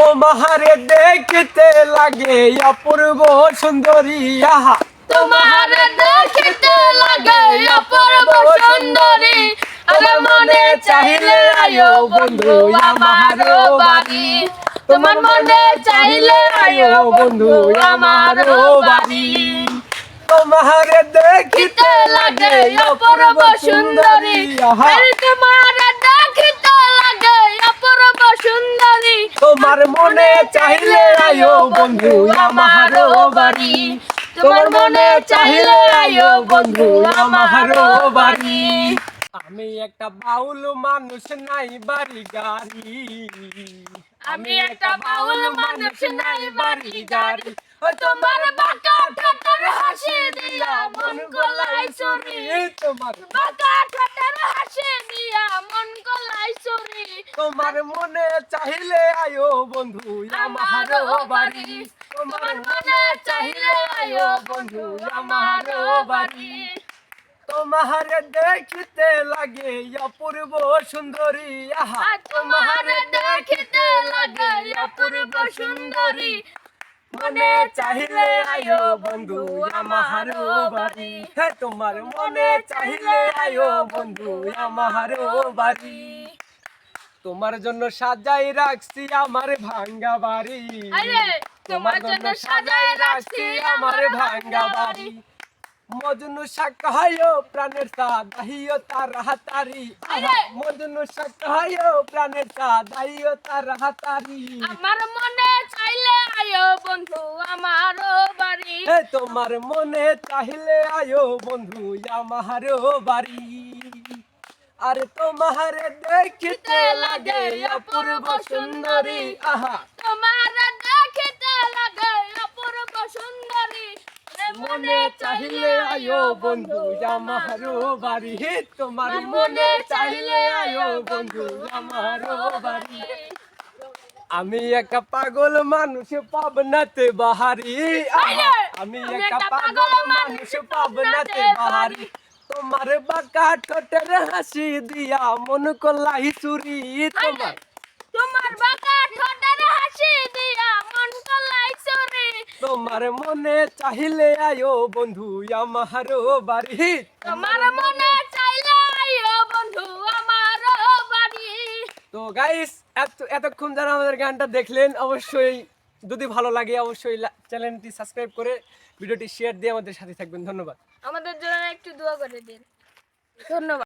তোমারে দেখতে লাগে অপূর্ব সুন্দরী আহা। তোমার দেখিতে লাগে অপূর্ব সুন্দরী আমার মনে চাইলে আয়ো বন্ধু আমার বাড়ি। তোমার মনে চাইলে আয়ো বন্ধু আমার বাড়ি। তোমারে দেখিতে লাগে অপূর্ব সুন্দরী আরে তোমার তোমার মনে চাইলে আয়ো বন্ধু, আমার বাড়ি। তোমার মনে চাইলে আয়ো বন্ধু, আমার বাড়ি। আমি একটা বাউল মানুষ, নাই বাড়ি গাড়ি। আমি একটা বাউল মানুষ, নাই বাড়ি গাড়ি। ও তোমার হাসি মন গলাই চুরি তোমার ঠোঁটের হাসি দিয়া মন গলাই চুরি তোমার মনে চাহিলে আয়ো বন্ধু আমার বাড়ি। তোমার মনে চাহিলে আয়ো বন্ধু আমার বাড়ি। তোমার দেখিতে লাগে অপূর্ব সুন্দরী আহা। তোমার দেখিতে লাগে অপূর্ব সুন্দরী। মনে চাহিলে আয়ো বন্ধু আমার বাড়ি। হে তোমার মনে চাহিলে আয়ো বন্ধু আমার বাড়ি। তোমার জন্য সাজাই রাখছি আমার ভাঙ্গা বাড়ি। তোমার জন্য সাজাই রাখছি আমার ভাঙ্গা বাড়ি। মজনু শাকাহায়ো প্রাণের সাদাহিও তার হাতারি! মজনু শাকাহায়ো প্রাণের সাদাহিও তার হাতারি। আমার মনে চাইলে আয়ো বন্ধু আমার বাড়ি। তোমার মনে চাইলে আয়ো বন্ধু আমার বাড়ি। আরে তোমার দেখিতে লাগে অপূর্ব সুন্দরী। আহা। তোমার দেখিতে লাগে অপূর্ব সুন্দরী। মনে চাইলে আয়ো বন্ধু আমার বাড়ি। হে তোমার মনে চাইলে আয়ো বন্ধু আমার বাড়ি। আমি একটা পাগল মানুষ পাবনাতে বাহারি। আমি একটা পাগল মানুষ পাবনাতে বাহারি। তোমার বাঁকা ঠোঁটের হাসি দিয়া মন কলাই চুরি তোমার। তোমার বাঁকা ঠোঁটের হাসি দিয়া মন কলাই চুরি। তোমার মনে চাইলে আয়ো বন্ধু আমার বাড়ি। তোমার মনে চাইলে আয়ো বন্ধু আমার বাড়ি। তো গাইস এত এতক্ষণ যারা আমাদের গানটা দেখলেন অবশ্যই যদি ভালো লাগে অবশ্যই চ্যানেলটি সাবস্ক্রাইব করে ভিডিওটি শেয়ার দিয়ে আমাদের সাথে থাকবেন। ধন্যবাদ। আমাদের জন্য একটু দোয়া করে দিন। ধন্যবাদ।